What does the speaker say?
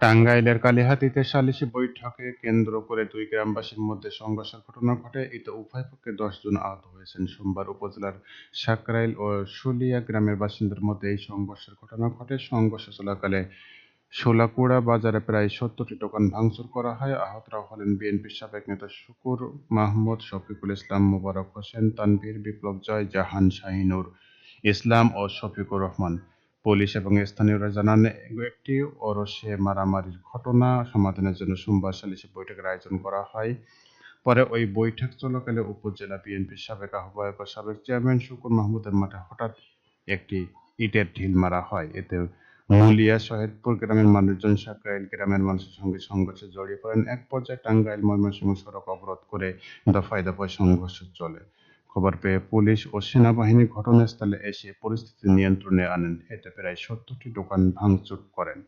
টাঙ্গাইলের কালিহাতীতে সালিশি বৈঠকে কেন্দ্র করে দুই গ্রামবাসীর মধ্যে সংঘর্ষের ঘটনা ঘটে। এতে উভয় পক্ষে দশ জন আহত হয়েছেন। সোমবার উপজেলার সাকরাইল ও শুলিয়া গ্রামের বাসিন্দার মধ্যে এই সংঘর্ষের ঘটনা ঘটে। সংঘর্ষ চলাকালে শোলাকুড়া বাজারে প্রায় সত্তরটি দোকান ভাঙচুর করা হয়। আহতরা হলেন বিএনপির সাবেক নেতা শুকুর মাহমুদ, শফিকুল ইসলাম, মোবারক হোসেন, তানভীর, বিপ্লব জয়, জাহান শাহিনুর ইসলাম ও শফিকুর রহমান। পুলিশ এবং স্থানীয়রা জানান একটি ওরসে মারামারির ঘটনা সমাধানের জন্য সোমবার সালিশি বৈঠকের আয়োজন করা হয়। পরে ওই বৈঠক চলাকালে উপজেলা বিএনপির সাবেক আহ্বায়ক সাবেক চেয়ারম্যান শুকুর মাহমুদের মাঠে হঠাৎ একটি ইটের ঢিল মারা হয়। এতে মুলিয়া শহীদপুর গ্রামের মানুষজন সাকরাইল গ্রামের মানুষের সঙ্গে সংঘর্ষে জড়িয়ে পড়েন। এক পর্যায়ে টাঙ্গাইল ময়মনসিংহ সড়ক অবরোধ করে দফায় দফায় সংঘর্ষ চলে। খবর পেয়ে পুলিশ ও সেনাবাহিনী ঘটনাস্থলে এসে পরিস্থিতি নিয়ন্ত্রণে আনেন। এতে প্রায় সত্তরটি দোকান ভাঙচুর করেন।